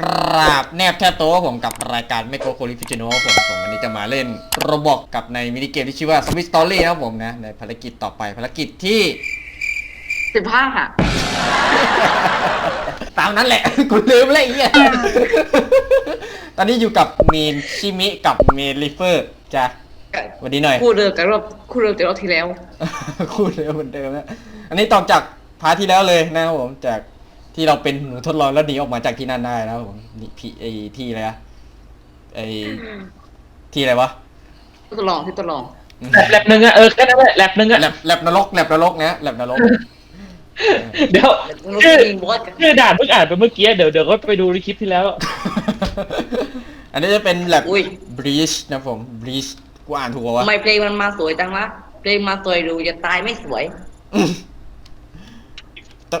กราบแนบแค่โต๊ะผมกับรายการเมโกโคลิฟิจิโนผมผมวันนี้จะมาเล่นโรบอกกับในมินิเกมที่ชื่อว่า Swiss Story นะครับผมนะ ในภารกิจต่อไปภารกิจที่ สิบห้าค่ะตามนั้นแหละ กูลืมเลยไอ้เหี้ยตอนนี้อยู่กับเมนชิมิกับเมนลิเฟอร์จ้ะสวันนี้หน่อย คู่เดิมกับรอบคู่เดิมจากรอบที่แล้ว คู่เดิมเหมือนเดิมนะ อันนี้ต่อจากพาร์ทที่แล้วเลยนะครับผมจาก ที่เราเป็นหนูทดลองแล้วหนีออกมาจากที่นั่นได้นะครับผมนี่พี่ไอที่อะไรอะไอที่อะไรวะทดลองที่ทดลองแลบแลบหนึ่งอะเออแค่นั้นแหละแลบหนึ่งอะแลบแลบนรกแลบนรกนะแลบนรกเดี๋ยวมันชื่อยิงบอสกันชื่อด่านเพิ่งอ่านไปเมื่อกี้เดี๋ยวเดี๋ยวก็ไปดูในคลิปที่แล้ว อันนี้จะเป็นแลบอุ้ยบรีชนะผมบรีชกูอ่านถูกปะวะทำไมเพลงมันมาสวยจังวะเพลงมาสวยดูจะตายไม่สวยอืม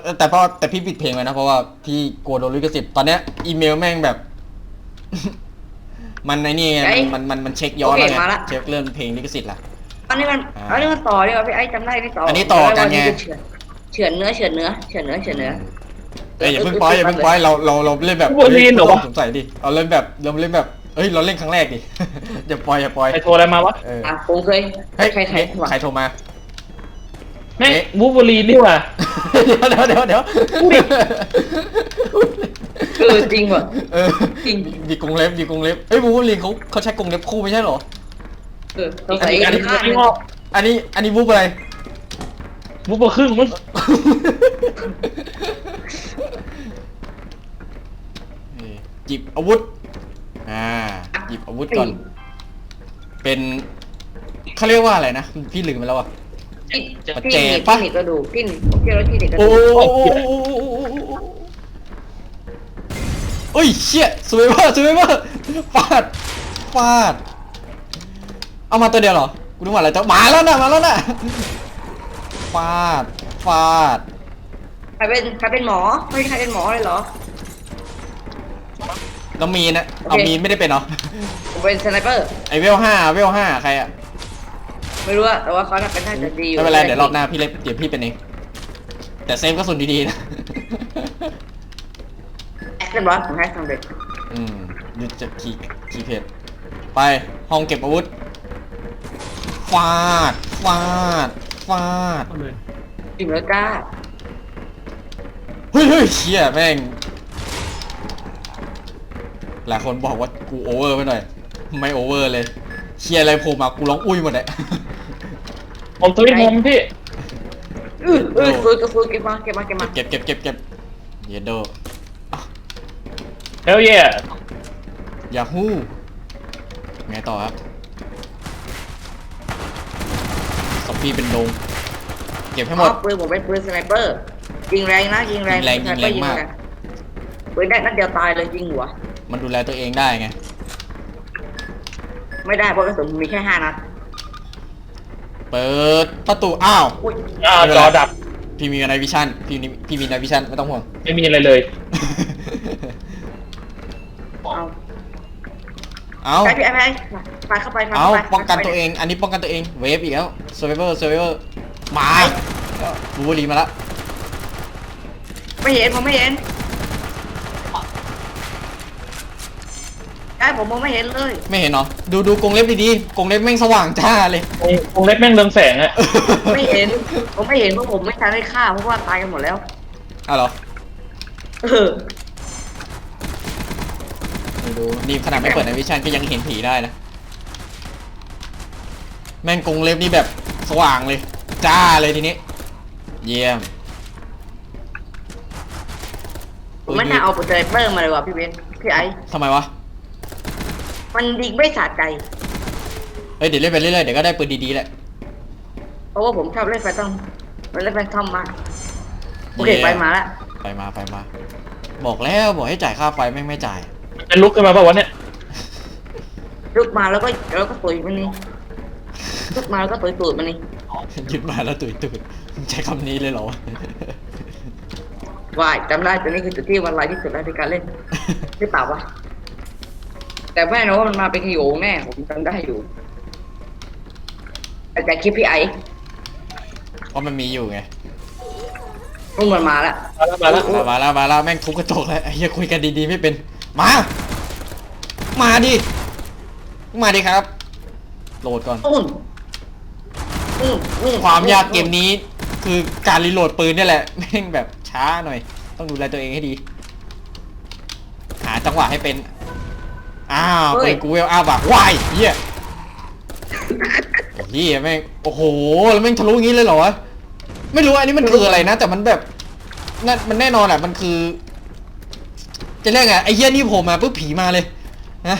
แต่แต่เพราะแต่พี่ปิดเพลงไว้นะเพราะว่าพี่กลัวโดนลิขสิทธิ์ตอนเนี้ยอีเมลแม่งแบบ มันในนี่ไงเอ้ยมันมันมันเช็คย้อนโอเคแล้วไงมาละ เช็คเรื่องเพลงลิขสิทธิ์ละ อันนี้มันอ่าอันนี้มันต่อดีกว่าพี่ไอ้จำได้ที่ต่ออัอันนี้ต่อกันไง เฉือนเนื้อเฉือนเนื้อเฉือนเนื้อเฉือนเนื้อ เอ้ยอย่าเพิ่งปล่อยอย่าเพิ่งปล่อยเราเราเราเล่นแบบวูล์ฟเวอรีนเหรอวะ สงสัยดิเราเล่นแบบเราเล่นแบบเอ้ยเราเล่นครั้งแรกดิ อย่าปล่อยอย่าปล่อยใครโทรอะไรมาวะเอออะผมเคยเฮ้ยใครใครเฮ้ยวะใครโทรมา แม่งเอ๊ะวูล์ฟเวอรีนนี่หว่า เดี๋ยวเดี๋ยวเดี๋ยวเดี๋ยวเออจริงว่ะเออจริงดีกรงเล็บดีกรงเล็บเอ้ยบูลินเขาเขาใช้กรงเล็บคู่ไม่ใช่เหรอเออสงอันสัยนี้อันนี้ข้างไม่งอกอันนี้อันนี้บูบอะไรวูล์ฟเวอร์ครึ่งมั้งนี่หยิบอาวุธ อ่า หยิบอาวุธก่อน เป็นเขาเรียกว่าอะไรนะ พี่ลืมไปแล้วอะ ที่ประที่แจหนีปะที่หนีกระดูกที่หนีผมเจอแล้วที่หนีกระโอ้ดูกโอ้ยเชี่ยสวยมากสวยมากฟาดฟาด เอามาตัวเดียวเหรอ กูนึกว่าอะไรตัวมาแล้วนะมาแล้วนะฟาดฟาด ใครเป็นใครเป็นหมอไม่ใครเป็นหมอเลยเหรอ แล้วมีนนะเอาโอเค มีนไม่ได้เป็นเหรอ ผมเป็นสไนเปอร์ไอเวลห้าเวลห้าใครอะ ไม่รู้อะแต่ว่าเขาน่าเป็นน่าจะดีอยู่ไม่เป็นไรเดี๋ยวรอบหน้าพี่เล็กเดี๋ยวพี่เป็นเองแต่เซฟกระสุนดีๆนะแอคเรียบร้อยผมให้สำเร็จอืมยุดจะขี่ขี่เพจไปห้องเก็บอาวุธฟาดฟาดฟาดจริงแล้วจ้าเฮ้ยเฮ้ยเชี่ยแม่งหลายคนบอกว่ากูโอเวอร์ไปหน่อย ไม่โอเวอร์เลยเชียอะไรโผล่มากูร้องอุ้ยหมดเลย ผมสวิตช์โฮมพี่อืออือฟื้นก็ฟื้นเก็บมาเก็บมาเก็บมาเก็บเก็บเก็บเก็บเยโดเฮลเย่ยาฮู้ไงต่อครับซอมบี้เป็นดง เก็บให้หมด อ๋อปืนผมเป็นปืนสไนเปอร์ยิงแรงนะยิงแรงยิงแรงสไนเปอยิงแรงมาก ปืนได้นัดเดียวตายเลยยิงหัว มันดูแลตัวเองได้ไง ไม่ได้เพราะกระสุนมีแค่ห้านัด เปิดประตูอ้าวอุ้ยอ่าจอดับ พี่มีในวิชั่นพี่มีพี่มีในวิชั่นไม่ต้องห่วง ไม่มีอะไรเลยเอาเอาไปพี่ไอ้ไปไปเข้าไปเอาเข้าไปป้องกันตัวเอง อันนี้ป้องกันตัวเอง เวฟอีกแล้วเซอร์ไวเวอร์เซอร์ไวเวอร์มาบูบูรีมาแล้วไม่เห็นผมไม่เห็น ไอ้ผมมองไม่เห็นเลย ไม่เห็นเหรอดูดูกรงเล็บดีๆกรงเล็บแม่งสว่างจ้าเลย วงเล็บแม่งเรืองแสงอะไม่เห็น ผมไม่เห็นเพราะผมไม่ทันได้ฆ่าเพราะว่าตายกันหมดแล้วอ้าวเหรอเออไม่ดูนี่ขนาดไม่เปิดในวิชั่นก็ยังเห็นผีได้นะ แม่งกรงเล็บนี่แบบสว่างเลยจ้าเลยทีนี้ เยี่ยมผมไม่น่าเอาโปรเจคเตอร์มาเลยว่ะพี่เบนพี่ไอ้ทำไมวะ มันยิงไม่สะใจ เอ้ยเดี๋ยวเล่นไปเรื่อยๆเดี๋ยวก็ได้ปืนดีๆแหละเพราะว่าผมชอบเล่นไฟต้องเล่นไฟทอมมากโอเคเย้ไปมาละไปมาไปมา บอกแล้วบอกให้จ่ายค่าไฟแม่งไม่จ่ายเป็นลุกขึ้นมาป่าวะเนี่ยลุกมาแล้วก็แล้วก็ตุยมันนี่ลุกมาแล้วก็ตุยตูดมันนี่ยึดมาแล้วตุยตุยมึงใช้คำนี้เลยเหรอวะวายจำได้ตัวนี้คือจุดที่วันไลที่สุดแล้วในการเล่นหรือเปล่าวะ แต่แม่นะว่ามันมาเป็นขโยงแน่ผมจำได้อยู่แต่จากคลิปพี่ไอ้เพราะมันมีอยู่ไงรุ่งมันมาละมาแล้วมาแล้วมามาแล้วมาแล้วแม่งทุบกระจกแล้วไอ้เหี้ยคุยกันดีๆไม่เป็น มา มาดิ มาดิครับ โหลดก่อนอุ้นอุ้นอุ้นความยากเกมนี้คือการรีโหลดปืนนี่แหละแม่งแบบช้าหน่อย ต้องดูแลตัวเองให้ดี หาจังหวะให้เป็น อ้าวปืนกูเวลอัพอะวายเฮียเฮียแม่งโอ้โหแล้วแม่งทะลุอย่างนี้เลยเหรอวะไม่รู้อันนี้มันคืออะไรนะ แต่มันแบบนั่นมันแน่นอนแหละมันคือ จะเรียกไงไอ้เฮียนี่ผมมาปุ๊บผีมาเลยนะ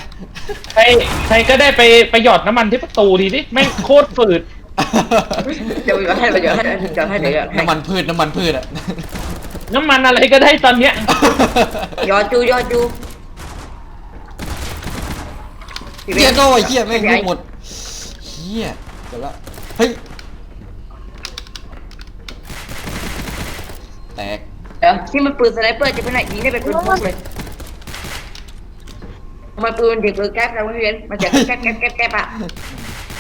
ใครใครก็ได้ไปไปหยอดน้ำมันที่ประตูทีดิแม่งโคตรฝืด เดี๋ยวเดี๋ยวให้เดี๋ยวให้เดี๋ยวให้เดี๋ยวให้น้ำมันพืชน้ำมันพืชอะน้ำมันอะไรก็ได้ตอนเนี้ยยอจูยอจู เฮียโต้ไอ้เฮียแม่งลูกหมดเฮียเดี๋ยวละเฮ้ยแตกเดี๋ยวที่มันปืนสไนเปอร์จะเป็นไหนยิงได้เป็นปืนพกเลยทำไมปืนเด็กปืนแก๊ปแล้วไม่เห็นมันจะแก๊ปแก๊ปแก๊ปแก๊ปอะ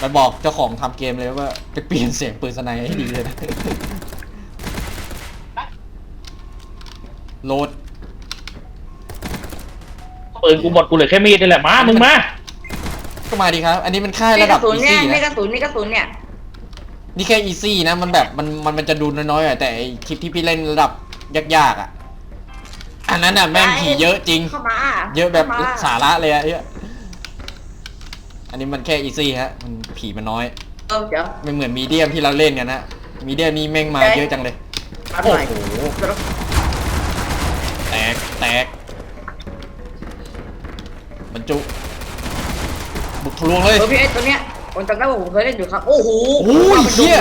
มันบอกเจ้าของทำเกมเลยว่าไปเปลี่ยนเสียงปืนสไนให้ดีเลยนะโหลดปืนกูหมดกูเหลือแค่มีดนี่แหละมา มึงมา ก็มาดีครับ อันนี้มันค่ายนี่ระกดัระบสุนอีเนี่ยซี่นี่กนะระสุนนี่กระสุนเนี่ยนี่แค่อีซี่นะมันแบบมันมันมันจะดูน้อยๆอะแต่ไอ้คลิปที่พี่เล่นระดับยากๆอะ อันนั้นอะแม่งผีเยอะจริง เข้ามาเยอะแบบข้มสาระเลยอะเอ้ยอันนี้มันแค่อีซี่ฮะ มันผีมันน้อย เออเดี๋ยวไม่เหมือนมีเดียมที่เราเล่นกันนะมีเดียมนี่แม่งมาเยอะจังเลยมาหโอ้น่อยโห ลวงเลยเออพี่ไอ้ตัวเนี้ยผมจำได้ว่าผมเคยเล่นอยู่ครับ โอ้โหโอ้ยเหี้ย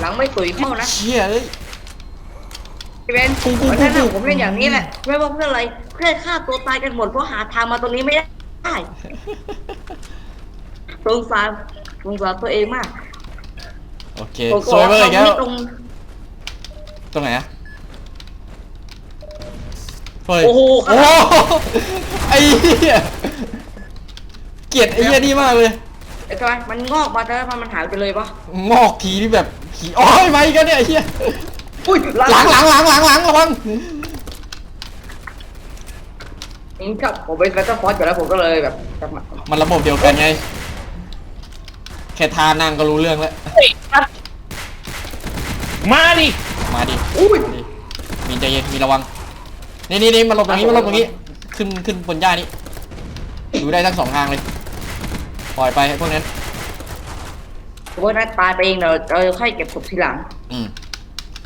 หลังไม่ตุ๋ยเข้านะเชี่ยเอ้ยพี่เบนปุ๊บปุ๊บวันนั้นปุ๊น่ะบผมเล่นอย่างนี้แหละ ไม่ว่าเพื่ออะไร เพื่อฆ่าตัวตายกันหมดเพราะหาทางมาตรงนี้ไม่ได้สงสารสงสารตัวเองมากโอเคผมสวยเวอร์อีกแล้วไม่ตรงตรงไหนอะ เฮ้ยโอ้โห โอ้โหไอ้เหี้ยเกลียดไอ้เหี้ยนี่มากเลย ไอ้ทำไมมันงอกมาแต่ว่ามันหายไปเลยปะงอกทีนี่แบบผีอ้อยมาอีกันเนี่ยไอ้เหี้ยอุ้ยหลังหลังหลังหลังหลังระวังอืมครับผมเป็นแฟชั่นฟอสอยู่แล้วผมก็เลยแบบจับมามันระบบเดียวกันไง แค่ทานั่งก็รู้เรื่องแล้ว เฮ้ยนัดมาดิมาดิอุ้ยมาดิมีใจเย็นมีระวัง นี่นี่นี่มาหลบตรงนี้มาหลบตรงนี้ขึ้นขึ้นบนหญ้านี้ดูได้ทั้งสองทางเลยปล่อยไปให้พวกนั้น พวกนั้นตายไปเองเดี๋ยวเราค่อยเก็บศพทีหลังอืม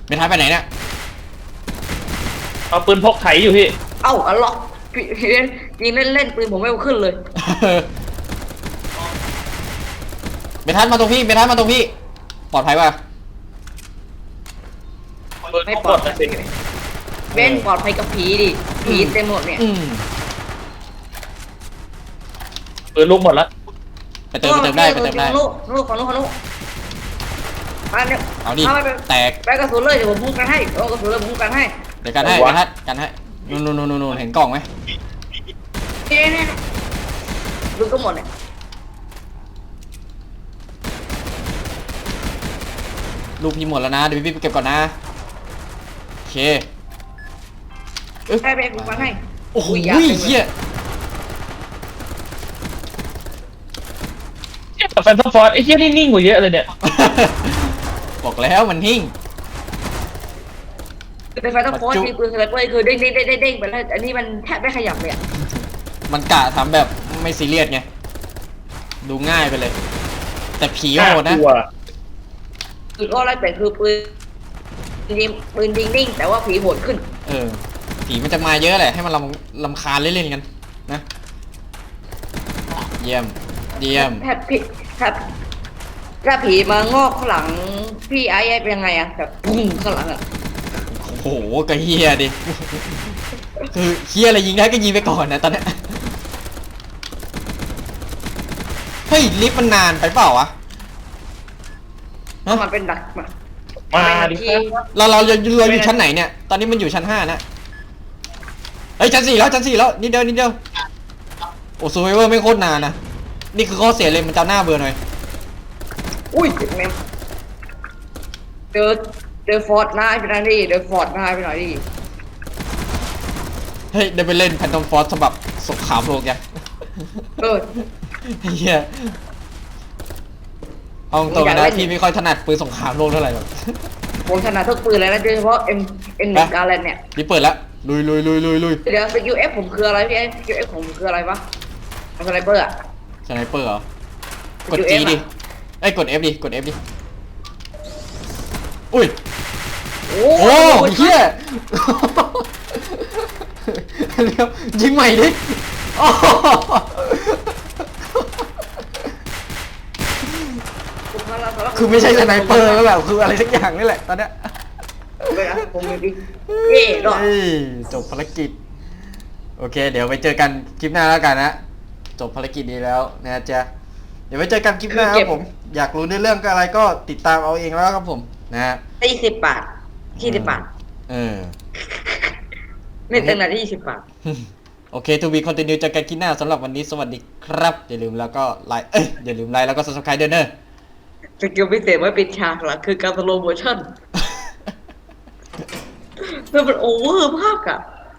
เป็นท้ายไปไหนเนี่ยเอาปืนพกไถอยู่พี่ เอ้าอะล็อกพี่เล่นยิงเล่นเล่นปืนผมไม่เอาขึ้นเลยเบทัสมาตรงพี่เบทัสมาตรงพี่ ปลอดภัยป่ะปืนไม่พปกลอดหมดภัเลยยสิ เบนปลอดภัยกับผีดิ ผีเต็มหมดเนี่ย อืมปืนลูกหมดแล้วไปเติมไปเติมได้ไปเติมได้ ลูกลูกของลูกของลูกมาเนี่ยเอาดิไปไปแตกไปกระสุนเลยเดี๋ยวผมพุ่งกันให้เอากระสุนเลยผมพุ่งกันให้เดี๋ยวกันให้เอาวะเบทัสกันให้นู่นนู่นนู่นนู่นเห็นกล่องไหมเนี่ยเนี่ยดูก็หมดเนี่ยลูกพี่หมดแล้วนะเดี๋ยวพี่ไปเก็บก่อนนะโอเคอึ๊บ ไปไปพุ่งกันให้ โอ้โหยากจังลเฮียแต่แฟนตาฟอร์ดไอ้เหี้ยนี่นิ่งกว่าเยอะเลยเนี่ยบอกแล้วมันหิ้งในไฟต้องโพสต์มีปืนสไนเปอร์คือเด้งเด้งเด้งเด้งเด้งไปแล้วอันนี้มันแทบไม่ขยับเลยอะมันกะทำแบบไม่ซีเรียสไง ดูง่ายไปเลย แต่ผีโหดนะากลัวคือก็แล้วแต่คือปืนยิงปืนยิงนิ่งแต่ว่าผีโหดขึ้น เออ ผีมันจะมาเยอะแหละให้มันลำลำคาญเล่นๆกันนะ เยี่ยม เยี่ยมถ้าผีถ้าถ้าผีมางอกข้างหลังพี่ไอ้ไอ้เป็นยังไงอะแบบปุ้งข้างหลังอะโอ้โหก็เฮียดิ คือเฮียอะไรยิงได้ก็ยิงไปก่อนนะตอนเนี้ยเฮ้ยลิฟต์มันนานไปเปล่าวะ มันเป็นดักมามาดิเราเราเราเราอยู่ชั้นไหนเนี่ย ตอนนี้มันอยู่ชั้นห้านะ เฮ้ยชั้นสี่แล้วชั้นสี่แล้วนิดเดียวนิดเดียวโอ้ซูเวอร์ไม่โคตรนานนะนี่คือข้อเสียเลยมันจะหน้าเบื่อหน่อยอุ้ยเจ็บแมมเจอเจอฟอร์ดหน้าไปหน่อยดิเจอฟอร์ดหน้าไปหน่อยดิเฮ้ยได้ไปเล่นแพนทอมฟอร์สฉบับสงครามโลกยังเออ เฮียเอาตรงๆนะพี่ไม่ค่อยถนัดปืนสงครามโลกเท่าไหร่หรอกผมถนัดทุกปืนเลยนะโดยเฉพาะ M M หนึ่งกาแลนเนี่ยนี่เปิดแล้ว ลุยลุยลุยลุยลุยเดี๋ยวสกิล F ผมคืออะไรพี่เอสกิล F ผมคืออะไรวะมันสไนเปอร์อะสไนเปอร์เหรอกดส G กิล F ดิอะเอ้ยกด F ดิกด F ดิอุ้ยโอ้โอ้โหเฮียเดี๋ยวยิงใหม่ดิโอ้โหคือไม่ใช่สไนเปอร์แล้วแบบคืออะไรสักอย่างนี่แหละตอนเนี้ย เลยนะผมมีดิเย่ดอกเฮ้ยจบภารกิจ โอเค เดี๋ยวไปเจอกันคลิปหน้าแล้วกันนะจบภารกิจนี้แล้วนะจ๊ะเดี๋ยวไว้เจอกันคลิปหน้าครับผม อยากรู้ในเรื่องอะไรก็ติดตามเอาเองแล้วครับผมนะฮะได้ยี่สิบบาทยี่สิบบาทเออไม่เต็มหน่อยได้ยี่สิบบาทโอเคทูบีคอนติเนียเจอกันคลิปหน้าสำหรับวันนี้สวัสดีครับ อย่าลืมแล้วก็ไลค์เอ้ยอย่าลืมไลค์แล้วก็ subscribe ด้วยเนอะสกิลพิเศษไว้ปิดฉากหลังคือการสโลโมชั่น มันเป็นโอเวอร์มากอะ